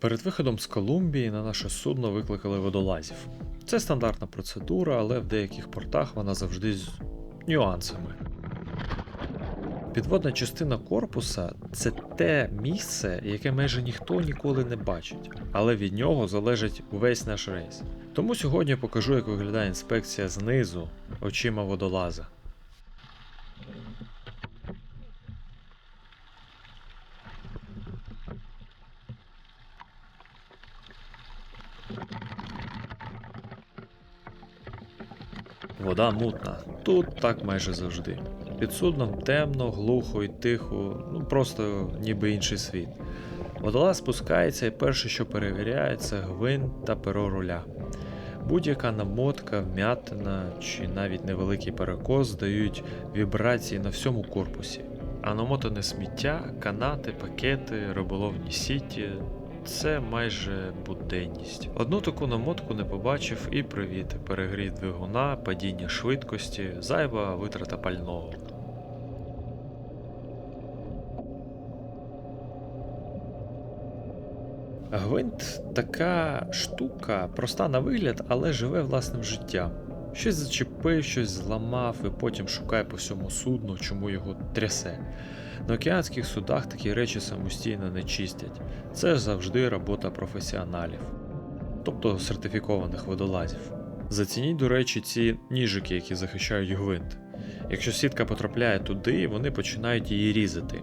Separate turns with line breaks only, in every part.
Перед виходом з Колумбії на наше судно викликали водолазів. Це стандартна процедура, але в деяких портах вона завжди з нюансами. Підводна частина корпуса це те місце, яке майже ніхто ніколи не бачить, але від нього залежить увесь наш рейс. Тому сьогодні я покажу, як виглядає інспекція знизу очима водолаза. Вода мутна. Тут так майже завжди. Під судном темно, глухо і тихо, ну просто ніби інший світ. Водолаз спускається і перше, що перевіряє, це гвинт та перо руля. Будь-яка намотка, вмятина чи навіть невеликий перекос дають вібрації на всьому корпусі. А намотане сміття, канати, пакети, риболовні сіті це майже буденність. Одну таку намотку не побачив і привіт, перегрів двигуна, падіння швидкості, зайва витрата пального. Гвинт така штука, проста на вигляд, але живе власним життям. Щось зачепив, щось зламав і потім шукає по всьому судну, чому його трясе. На океанських судах такі речі самостійно не чистять. Це завжди робота професіоналів, тобто сертифікованих водолазів. Зацініть, до речі, ці ніжики, які захищають гвинт. Якщо сітка потрапляє туди, вони починають її різати.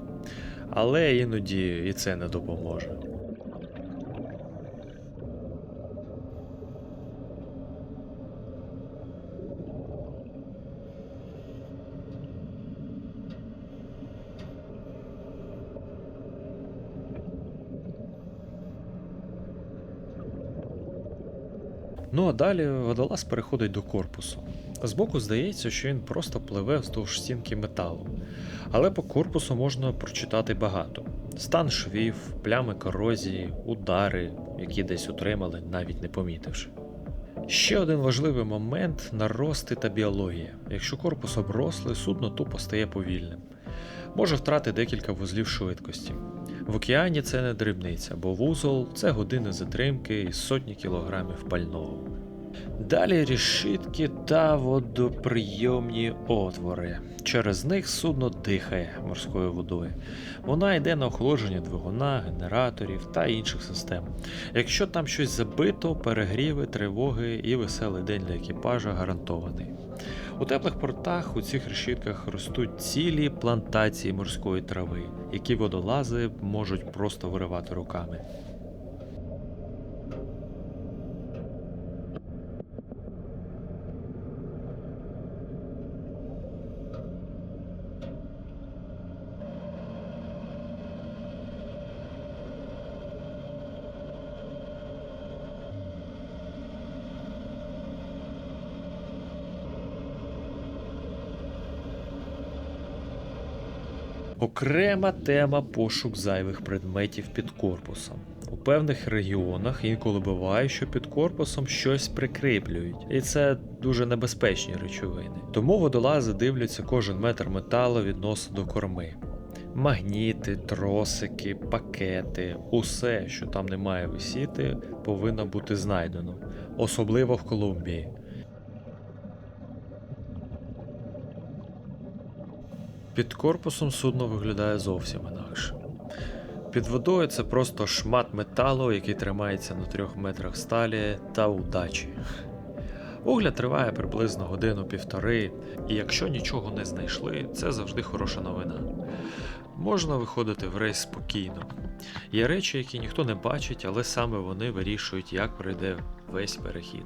Але іноді і це не допоможе. Ну а далі водолаз переходить до корпусу. Збоку здається, що він просто пливе вздовж стінки металу. Але по корпусу можна прочитати багато: стан швів, плями корозії, удари, які десь отримали, навіть не помітивши. Ще один важливий момент нарости та біологія. Якщо корпус оброслий, судно тупо стає повільним. Може втрати декілька вузлів швидкості. В океані це не дрібниця, бо вузол це години затримки і сотні кілограмів пального. Далі рішитки та водоприйомні отвори. Через них судно дихає морською водою. Вона йде на охолодження двигуна, генераторів та інших систем. Якщо там щось забито, перегріви, тривоги і веселий день для екіпажа гарантований. У теплих портах у цих решітках ростуть цілі плантації морської трави, які водолази можуть просто виривати руками. Окрема тема пошук зайвих предметів під корпусом. У певних регіонах інколи буває, що під корпусом щось прикріплюють, і це дуже небезпечні речовини. Тому водолази дивляться кожен метр металу відносно до корми. Магніти, тросики, пакети, усе, що там не має висіти, повинно бути знайдено, особливо в Колумбії. Під корпусом судно виглядає зовсім інакше. Під водою це просто шмат металу, який тримається на трьох метрах сталі та удачі. Огляд триває приблизно годину-півтори, і якщо нічого не знайшли, це завжди хороша новина. Можна виходити в рейс спокійно. Є речі, які ніхто не бачить, але саме вони вирішують, як пройде весь перехід.